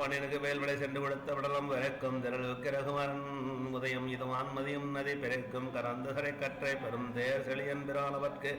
மணியனுக்கு வேல்வடை சென்று கொடுத்த விடலம் விளக்கும் திரள் விக்கிரகுமரன் உதயம் இது ஆன்மதியும் நதி பிறக்கும் கரந்த கரை கற்றை பெரும் தேர் செழியன் பிறானவர்க்கு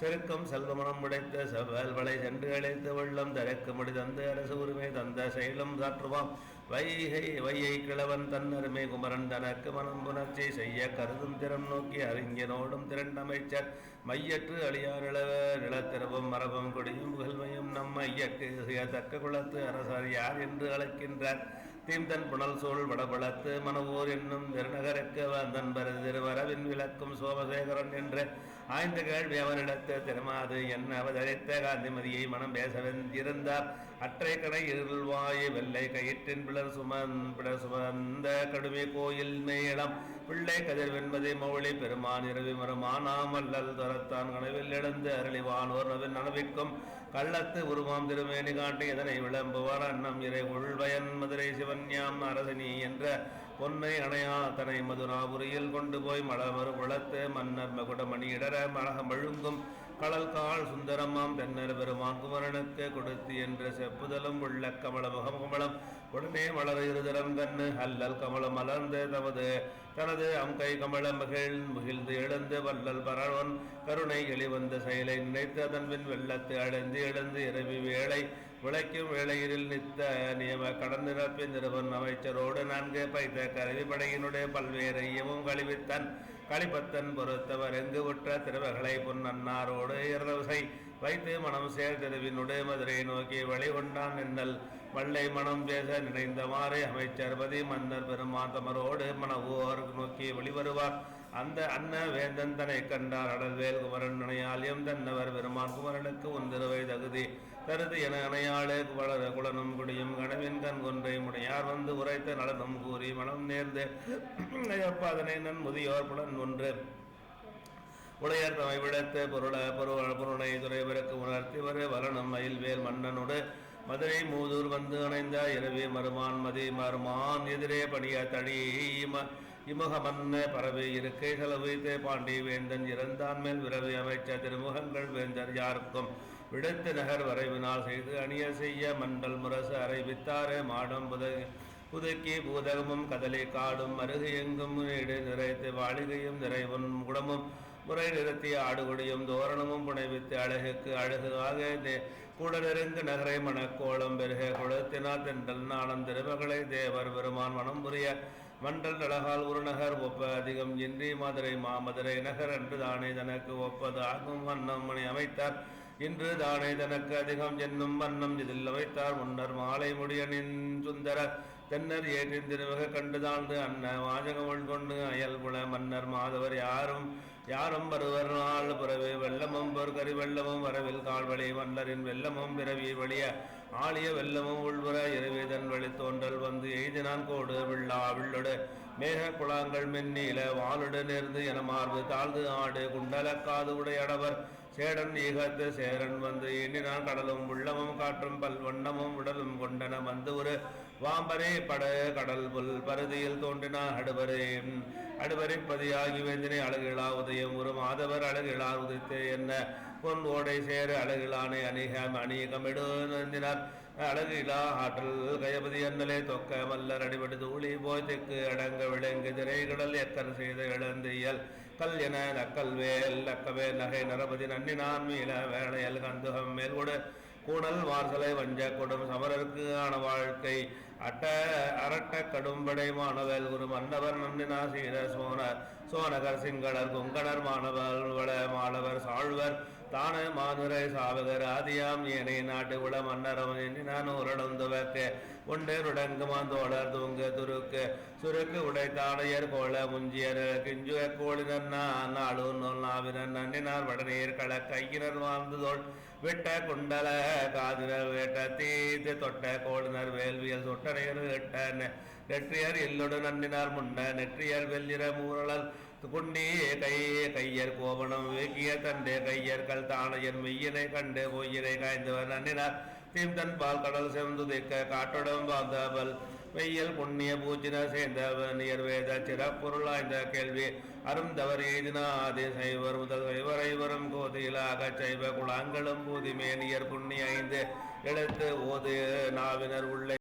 செருக்கும் செல்வமனம் உடைத்த செவ்வேல்வளை சென்று அழைத்து வெள்ளம் தரக்கு முடி தந்து அரசு உரிமை தந்த செயலும் சாற்றுவாம். வைகை வையை கிழவன் தன்னருமை குமரன் தனக்கு மனம் புணர்ச்சி செய்ய கருதும் திறம் நோக்கி அறிஞனோடும் திரண்டமைச்சர் மையற்று அழியார் இளவ நிலத்திறவும் மரபும் கொடியும் புகழ்மையும் நம் ஐயக்கு தக்க குளத்து அரசர் யார் என்று அழைக்கின்றார். தீந்தன் புனல் சூழ் வடபுலத்து மனவூர் என்னும் திருநகருக்கு வந்தன் பரது திருவரவின் விளக்கும் சோமசேகரன் என்று ஆய்ந்த கேள்வி அவனிடத்து திருமாது என்ன அவதரித்த? காந்திமதியை மனம் பேசவென்றிருந்தார் அற்றை கடை இருள்வாய் வெள்ளை கயிற்றின் பிளர் சுமன் பிளர் சுமந்த கடுமை கோயில் மேளம். பிள்ளை கதிர் வெண்பதை மௌளி பெருமான் இரவி மறுமானாம் தரத்தான் கனவில் எழுந்து அருளிவானோர் நவின் நனவிக்கும். கள்ளத்து உருவாம் திருமேனி காட்டி இதனை விளம்புவார்? அன்னம் இறை உள்வயன் மதுரை சிவன்யாம் அரசனி என்ற பொன்னை அணையா தனை மதுராபுரியில் கொண்டு போய் மலமறு குளத்து மன்னர் மகுடமணி இடர மழகம் மழுங்கும் கடல் கால் சுந்தரமாம் தென்னர் பெருமான் குமரனுக்கு கொடுத்து என்று செப்புதலும் உள்ள கமல முகமகமலம் உடனே மலர் இருதரம் கண்ணு அல்லல் கமலம் மலர்ந்து தமது தனது அம்கை கமல மகிழ் முகிழ்ந்து எழுந்து வல்லல் பரவன். கருணை எளிவந்த செயலை நினைத்து அதன்பின் வெள்ளத்து அடைந்து எழுந்து இரவி வேளை விளைக்கும் வேளையில் நித்த நியம கடன் நிரப்பி நிறுவன் அமைச்சரோடு நான்கு பைத்த கருவி படையினுடைய பல்வேறு ஐயமும் கழிவித்தன். களிப்பத்தன் பொறுத்தவர் எங்கு உற்ற திருவகளை பொன்னன்னாரோடு இரவசை வைத்து மனம் சேர் திருவினுடைய நோக்கி நோக்கி வழிகொண்டான் என்னல் வள்ளை மனம் பேச நினைந்தவாறே அமைச்சர் பதி மன்னர் பெருமான் தமரோடு மனவோர் நோக்கி வெளிவருவார். அந்த அன்ன வேந்தன் தன்னை கண்டார். அடல்வேல் குமரன் நினையாலியம் தன்னவர் பெருமான் குமரனுக்கு ஒன்றிருவை தகுதி தருது என அணையாளே வளர குலனும் குடியும் கனவின் கண் கொன்றை முனையார் வந்து உரைத்த நலனும் கூறி மனம் நேர்ந்து. அதனை நன் முதியோர் புலன் ஒன்று. உடையர் தமை விடத்து பொருள பொருள் பொருளை துறைவருக்கு உணர்த்தி வரு மயில்வேல் மன்னனோடு மதுரை மூதூர் வந்து அணைந்த இரவி மருமான் மதி மருமான் எதிரே பணிய தடி இம இமுகமன்ன பறவை இருக்கை செலவைத்தே பாண்டி வேந்தன் இறந்தான் மேல் விரவி அமைச்ச திருமுகங்கள் வேந்தர் யாருக்கும். விடுத்து நகர் வரைவினால் செய்து அணிய செய்ய மண்டல் முரசு அறைவித்தாரே மாடம் புத புதுக்கி பூதகமும் கதலி காடும் அருகு எங்கும் நிறைத்து வாழிகையும் நிறைவும் குடமும் முறை நிறுத்திய ஆடுகொடியும் தோரணமும் புனைவித்து அழகுக்கு அழகாக தே- கூடலிருந்து நகரை மணக்கோளம் பெருக. குளத்தினா தென்றல் நாளம் திருமகளை தேவர் பெருமான் மனம் புரிய. மண்டல் அழகால் உருநகர் ஒப்ப அதிகம் இன்றி மதுரை மாமதுரை நகர் என்று தானே தனக்கு ஒப்பது ஆகும் வண்ணம் மணி அமைத்தார். இன்று தானே தனக்கு அதிகம் என்னும் வண்ணம் இதில் அமைத்தார் முன்னர் மாலை முடியனின் சுந்தர தென்னர் ஏற்றின் திருவக கண்டுதாழ்ந்து அன்ன வாஜகம் கொண்டு அயல்புல மன்னர் மாதவர் யாரும் யாரும் வருவர் நாள் புறவே வெள்ளமும் பொற்கறி வெள்ளமும் வரவில் கால்வழி மன்னரின் வெள்ளமும் பிறவி வழிய ஆழிய வெள்ளமும் உள்வர இரவிதன் வழி தோன்றல் வந்து எய்தினான் கோடு வில்லா வில்லொடு. மேக குழாங்கள் மென்னில வாளுடு நேர்ந்து என மார்பு தாழ்ந்து ஆடு குண்டலக்காது உடையடவர். சேடன் ஈகத்து சேரன் வந்து எண்ணினான் கடலும் உள்ளமும் காற்றும் பல்வண்ணமும் உடலும் கொண்டன வந்து ஒரு வாம்பரே பட கடல் புல் பருதியில் தோன்றினான் அடுவரே அடுவரை பதியாகி வேந்தினை அழகிழா உதயம் ஒரு மாதவர் அழகிழா உதித்து என்ன? பொன் ஓடை சேர அழகிலானை அணிகம் அணிகமிடு நந்தினார் அழகிலா ஆற்றல் கயபதி அண்ணலே தொக்க மல்லர் அடிபடி தூளி போய் தெக்கு அடங்க விளங்கு திரைகடல் எக்கர் செய்த இழந்தியல் கல் என நக்கல் வேல் நக்கவே நகை நரபதி நன்னினான் மீள வேளையல் கந்துகம் மேல்கொடு கூடல் வாசலை வஞ்ச கொடும் சமரருக்கு ஆன வாழ்க்கை. அட்ட அரட்ட கடும்படை மாணவல் குரு மன்னவர் நந்தினா சீர சோன சோனகர் சிங்களர் கொங்கணர் மாணவர் வள மாணவர் சாழ்வர் தான மாதுரை சாவகர் ஆதியாம் ஏனை நாட்டு உள மன்னரம் எண்ணினான் உரடந்துவக்க ஒன்றேருடங்குமான் தோழர் தூங்க துருக்கு சுருக்கு உடை தாடையர் கோல முஞ்சியர் கிஞ்சுவ கோழினர் நாளு நூல் நாவினர் நன்னினார் வடநீர் கள கையினர் வாழ்ந்ததோள் விட்ட குண்டல காதினர் வேட்ட தீத்து தொட்ட கோழினர் வேள்வியல் சொட்ட எட்ட நெ- நெற்றியர் எல்லோடு நன்னினார் முன்ன. நெற்றியர் வெள்ளிர மூரலல் குண்டி கையே கையர் கோபணம் வேக்கிய தண்டே. கையர் கல் தானையர் மெய்யினை கண்டு பொய்யினை காய்ந்தவர் நன்னினார் தீம்தன் பால் கடல் செந்து திக்க காட்டுடம் பாந்தவள் மெய்யல் புண்ணிய பூஜின சேர்ந்தவன் நியர் வேத சிறப்பொருளாய்ந்த கேள்வி அருந்தவர் எய்தினா சைவர் முதல் சைவர் ஐவரும் கோதிலாக சைவ குலாங்களும் பூதி மேனியர் புண்ணிய ஐந்து. எழுத்து ஓது நாவினர் உள்ளே